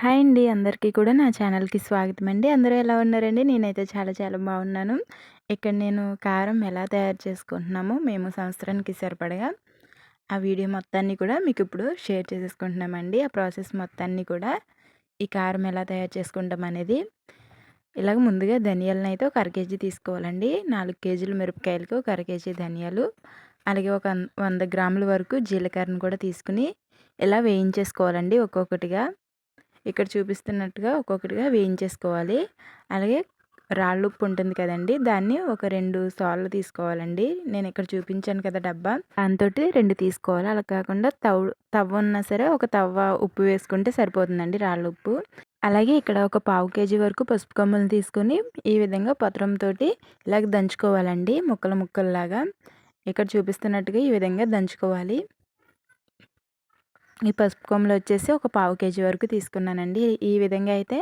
Hi అండి. అందరికీ కూడా నా ఛానల్కి స్వాగతం అండి. అందరూ ఎలా ఉన్నారండి? నేనైతే చాలా చాలా బాగున్నాను. ఇక్కడ నేను కారం ఎలా తయారు చేసుకుంటున్నామో మేము సంవత్సరానికి సరిపడగా ఆ వీడియో మొత్తాన్ని కూడా మీకు ఇప్పుడు షేర్ చేసేసుకుంటున్నామండి. ఆ ప్రాసెస్ మొత్తాన్ని కూడా ఈ కారం ఎలా తయారు చేసుకుంటాం అనేది ఇలాగ ముందుగా ధనియాలను అయితే ఒక అర కేజీ తీసుకోవాలండి. నాలుగు కేజీలు మిరపకాయలకు ఒక అర కేజీ ధనియాలు. అలాగే ఒక వంద గ్రాముల వరకు జీలకర్రను కూడా తీసుకుని ఇలా వేయించేసుకోవాలండి ఒక్కొక్కటిగా. ఇక్కడ చూపిస్తున్నట్టుగా ఒక్కొక్కటిగా వేయించేసుకోవాలి. అలాగే రాళ్ళు ఉప్పు ఉంటుంది కదండి దాన్ని ఒక రెండు సార్లు తీసుకోవాలండి. నేను ఇక్కడ చూపించాను కదా డబ్బా. దాంతో రెండు తీసుకోవాలి. అలా కాకుండా తవ్ తవ్వ ఉన్నా సరే ఒక తవ్వ ఉప్పు వేసుకుంటే సరిపోతుందండి రాళ్ళు ఉప్పు. అలాగే ఇక్కడ ఒక పావు కేజీ వరకు పసుపు కొమ్మలు తీసుకొని ఈ విధంగా పత్రంతో ఇలాగ దంచుకోవాలండి ముక్కలు ముక్కల్లాగా. ఇక్కడ చూపిస్తున్నట్టుగా ఈ విధంగా దంచుకోవాలి. ఈ పసుపు కొమ్మలు వచ్చేసి ఒక పావు కేజీ వరకు తీసుకున్నానండి. ఈ విధంగా అయితే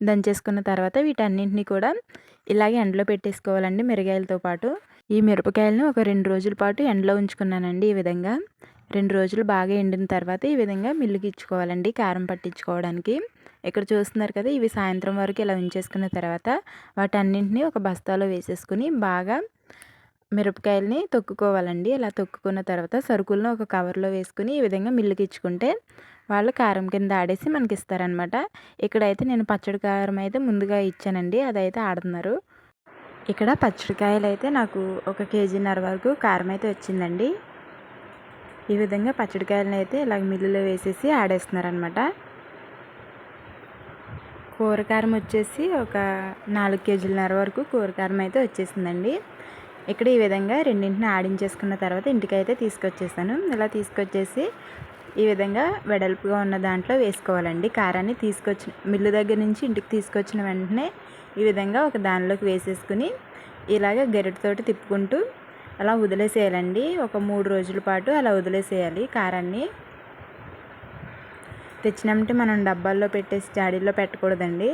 దంచేసుకున్న తర్వాత వీటన్నింటినీ కూడా ఇలాగే ఎండలో పెట్టేసుకోవాలండి మిరగాయలతో పాటు. ఈ మిరపకాయలను ఒక రెండు రోజుల పాటు ఎండలో ఉంచుకున్నానండి ఈ విధంగా. రెండు రోజులు బాగా ఎండిన తర్వాత ఈ విధంగా మిల్లుకి ఇచ్చుకోవాలండి కారం పట్టించుకోవడానికి. ఇక్కడ చూస్తున్నారు కదా ఇవి సాయంత్రం వరకు ఇలా ఉంచేసుకున్న తర్వాత వాటన్నింటినీ ఒక బస్తాలో వేసేసుకుని బాగా మిరపకాయలని తొక్కుకోవాలండి. ఇలా తొక్కుకున్న తర్వాత సరుకులను ఒక కవర్లో వేసుకుని ఈ విధంగా మిల్లుకి ఇచ్చుకుంటే వాళ్ళు కారం కింద ఆడేసి మనకి ఇస్తారనమాట ఇక్కడైతే నేను పచ్చడి కారం అయితే ముందుగా ఇచ్చానండి. అదైతే ఆడుతున్నారు. ఇక్కడ పచ్చడికాయలు అయితే నాకు ఒక కేజీన్నర వరకు కారం అయితే వచ్చిందండి. ఈ విధంగా పచ్చడికాయలను అయితే ఇలాగ మిల్లులో వేసేసి ఆడేస్తున్నారనమాట. కూరకారం వచ్చేసి ఒక నాలుగు కేజీలన్నర వరకు కూరకారం అయితే వచ్చేసిందండి. ఇక్కడ ఈ విధంగా రెండింటిని ఆడించేసుకున్న తర్వాత ఇంటికైతే తీసుకొచ్చేసాను. ఇలా తీసుకొచ్చేసి ఈ విధంగా వెడల్పుగా ఉన్న దాంట్లో వేసుకోవాలండి. కారాన్ని తీసుకొచ్చిన మిల్లు దగ్గర నుంచి ఇంటికి తీసుకొచ్చిన వెంటనే ఈ విధంగా ఒక దానిలోకి వేసేసుకుని ఇలాగ గరిటతోటి తిప్పుకుంటూ అలా వదిలేసేయాలండి. ఒక మూడు రోజుల పాటు అలా వదిలేసేయాలి కారాన్ని. తెచ్చినట్టు మనం డబ్బాల్లో పెట్టేసి జాడీల్లో పెట్టకూడదండి.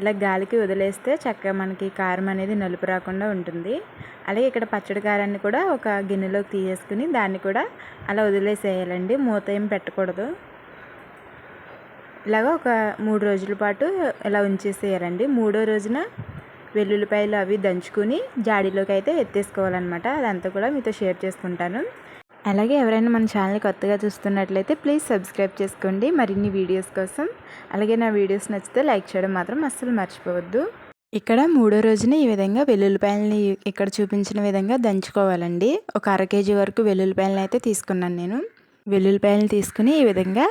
ఇలా గాలికి వదిలేస్తే చక్కగా మనకి కారం అనేది నలుపు రాకుండా ఉంటుంది. అలాగే ఇక్కడ పచ్చడి కారాన్ని కూడా ఒక గిన్నెలోకి తీసేసుకుని దాన్ని కూడా అలా వదిలేసేయాలండి. మూత ఏం పెట్టకూడదు. ఇలాగ ఒక మూడు రోజుల పాటు ఇలా ఉంచేసేయాలండి. మూడో రోజున వెల్లుల్లిపాయలు అవి దంచుకుని జాడీలోకి అయితే ఎత్తేసుకోవాలన్నమాట. అదంతా కూడా మీతో షేర్ చేసుకుంటాను. అలాగే ఎవరైనా మన ఛానల్ కొత్తగా చూస్తున్నట్లయితే ప్లీజ్ సబ్స్క్రైబ్ చేసుకోండి. మరిన్ని వీడియోస్ కోసం అలాగే నా వీడియోస్ నచ్చితే లైక్ చేయడం మాత్రం అస్సలు మర్చిపోవద్దు. ఇక్కడ మూడో రోజున ఈ విధంగా వెల్లుల్లిపాయలని ఇక్కడ చూపించిన విధంగా దంచుకోవాలండి. ఒక అర కేజీ వరకు వెల్లుల్లిపాయలను అయితే తీసుకున్నాను నేను. వెల్లుల్లిపాయలను తీసుకుని ఈ విధంగా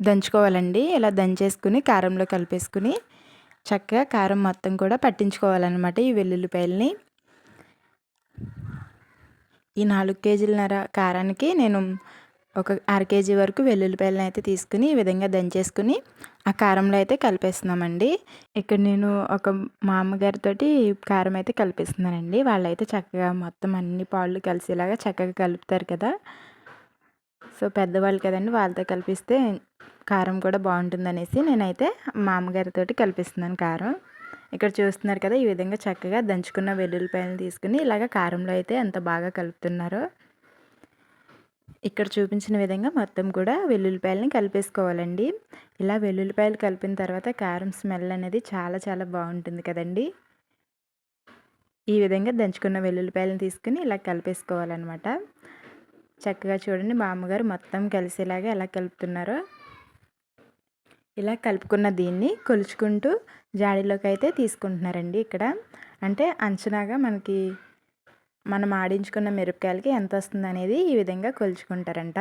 దంచుకోవాలండి. ఇలా దంచేసుకుని కారంలో కలిపేసుకుని చక్కగా కారం మొత్తం కూడా పట్టించుకోవాలన్నమాట ఈ వెల్లుల్లిపాయలని. ఈ నాలుగు కేజీలన్నర కారానికి నేను ఒక అర కేజీ వరకు వెల్లుల్లిపాయలను అయితే తీసుకుని ఈ విధంగా దంచేసుకుని ఆ కారంలో అయితే కలిపేస్తున్నామండి. ఇక్కడ నేను ఒక మా కారం అయితే కలిపిస్తున్నానండి. వాళ్ళైతే చక్కగా మొత్తం అన్ని పాళ్ళు కలిసేలాగా చక్కగా కలుపుతారు కదా. సో పెద్దవాళ్ళు కదండి వాళ్ళతో కలిపిస్తే కారం కూడా బాగుంటుందనేసి నేనైతే మా అమ్మగారితో కలిపిస్తున్నాను కారం. ఇక్కడ చూస్తున్నారు కదా ఈ విధంగా చక్కగా దంచుకున్న వెల్లుల్లిపాయలు తీసుకుని ఇలాగ కారంలో అయితే ఎంత బాగా కలుపుతున్నారో. ఇక్కడ చూపించిన విధంగా మొత్తం కూడా వెల్లుల్లిపాయలని కలిపేసుకోవాలండి. ఇలా వెల్లుల్లిపాయలు కలిపిన తర్వాత కారం స్మెల్ అనేది చాలా చాలా బాగుంటుంది కదండి. ఈ విధంగా దంచుకున్న వెల్లుల్లిపాయలను తీసుకుని ఇలా కలిపేసుకోవాలన్నమాట. చక్కగా చూడండి మా అమ్మగారు మొత్తం కలిసేలాగా ఎలా కలుపుతున్నారో. ఇలా కలుపుకున్న దీన్ని కొలుచుకుంటూ జాడీలోకి అయితే తీసుకుంటున్నారండి ఇక్కడ. అంటే అంచనాగా మనకి మనం ఆడించుకున్న మిరపకాయలకి ఎంత వస్తుంది అనేది ఈ విధంగా కొలుచుకుంటారంట.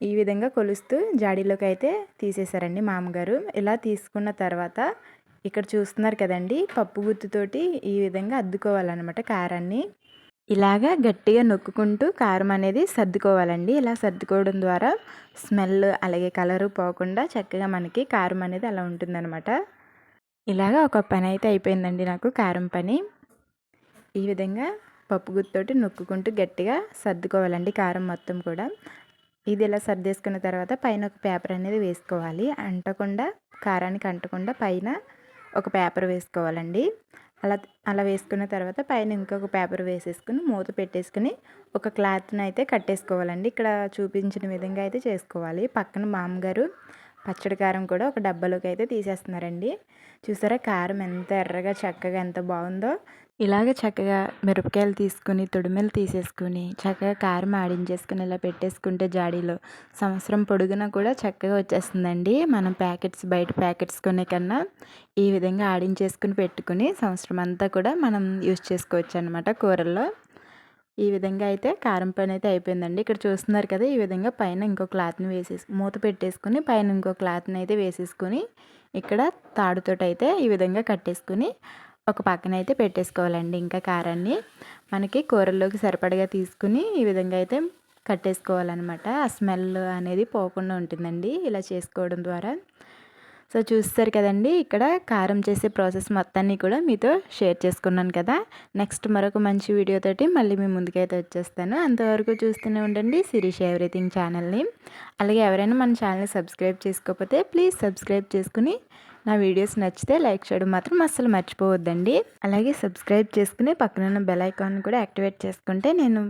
ఈ విధంగా కొలుస్తూ జాడీలోకి అయితే తీసేశారండి మామగారు. ఇలా తీసుకున్న తర్వాత ఇక్కడ చూస్తున్నారు కదండి పప్పు గుత్తుతోటి ఈ విధంగా అద్దుకోవాలన్నమాట కారాన్ని. ఇలాగా గట్టిగా నొక్కుంటూ కారం అనేది సర్దుకోవాలండి. ఇలా సర్దుకోవడం ద్వారా స్మెల్ అలాగే కలరు పోకుండా చక్కగా మనకి కారం అనేది అలా ఉంటుందన్నమాట. ఇలాగా ఒక పని అయితే అయిపోయిందండి నాకు కారం పని. ఈ విధంగా పప్పు గుత్తోటి నొక్కుంటూ గట్టిగా సర్దుకోవాలండి కారం మొత్తం కూడా. ఇది ఇలా సర్దేసుకున్న తర్వాత పైన ఒక పేపర్ అనేది వేసుకోవాలి. అంటకుండా కారానికి అంటకుండా పైన ఒక పేపర్ వేసుకోవాలండి. అలా అలా వేసుకున్న తర్వాత పైన ఇంకొక పేపర్ వేసేసుకుని మూత పెట్టేసుకుని ఒక క్లాత్ని అయితే కట్టేసుకోవాలండి. ఇక్కడ చూపించిన విధంగా అయితే చేసుకోవాలి. పక్కన మామగారు పచ్చడి కారం కూడా ఒక డబ్బాలోకి అయితే తీసేస్తున్నారండి. చూసారా కారం ఎంత ఎర్రగా చక్కగా ఎంత బాగుందో. ఇలాగ చక్కగా మిరపకాయలు తీసుకుని తొడిమెలు తీసేసుకుని చక్కగా కారం ఆడించేసుకుని ఇలా పెట్టేసుకుంటే జాడీలో సంవత్సరం పొడుగునా కూడా చక్కగా వచ్చేస్తుందండి. మనం ప్యాకెట్స్ బయట ప్యాకెట్స్ కొనే కన్నా ఈ విధంగా ఆడించేసుకుని పెట్టుకుని సంవత్సరం అంతా కూడా మనం యూజ్ చేసుకోవచ్చు అనమాట కూరల్లో. ఈ విధంగా అయితే కారం పని అయితే అయిపోయిందండి. ఇక్కడ చూస్తున్నారు కదా ఈ విధంగా పైన ఇంకో క్లాత్ని వేసేసి మూత పెట్టేసుకుని పైన ఇంకో క్లాత్ని అయితే వేసేసుకుని ఇక్కడ తాడుతోటి అయితే ఈ విధంగా కట్టేసుకుని ఒక పక్కన అయితే పెట్టేసుకోవాలండి ఇంకా కారాన్ని. మనకి కూరల్లోకి సరిపడగా తీసుకుని ఈ విధంగా అయితే కట్టేసుకోవాలన్నమాట. ఆ స్మెల్ అనేది పోకుండా ఉంటుందండి ఇలా చేసుకోవడం ద్వారా. సో చూస్తారు కదండి ఇక్కడ కారం చేసే ప్రాసెస్ మొత్తాన్ని కూడా మీతో షేర్ చేసుకున్నాను కదా. నెక్స్ట్ మరొక మంచి వీడియోతోటి మళ్ళీ మీ ముందుకైతే వచ్చేస్తాను. అంతవరకు చూస్తూనే ఉండండి శిరీష్ ఎవ్రీథింగ్ ఛానల్ని. అలాగే ఎవరైనా మన ఛానల్ని సబ్స్క్రైబ్ చేసుకోకపోతే ప్లీజ్ సబ్స్క్రైబ్ చేసుకుని నా వీడియోస్ నచ్చితే లైక్ చేయడం మాత్రం అస్సలు మర్చిపోవద్దండి. అలాగే సబ్స్క్రైబ్ చేసుకుని పక్కన బెల్ ఐకాన్ కూడా యాక్టివేట్ చేసుకుంటే నేను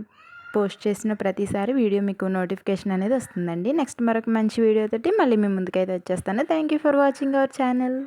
పోస్ట్ చేసిన ప్రతిసారి వీడియో మీకు నోటిఫికేషన్ అనేది వస్తుందండి. నెక్స్ట్ మరొక మంచి వీడియోతోటి మళ్ళీ మీ ముందుకైతే వచ్చేస్తాను. Thank you for watching our channel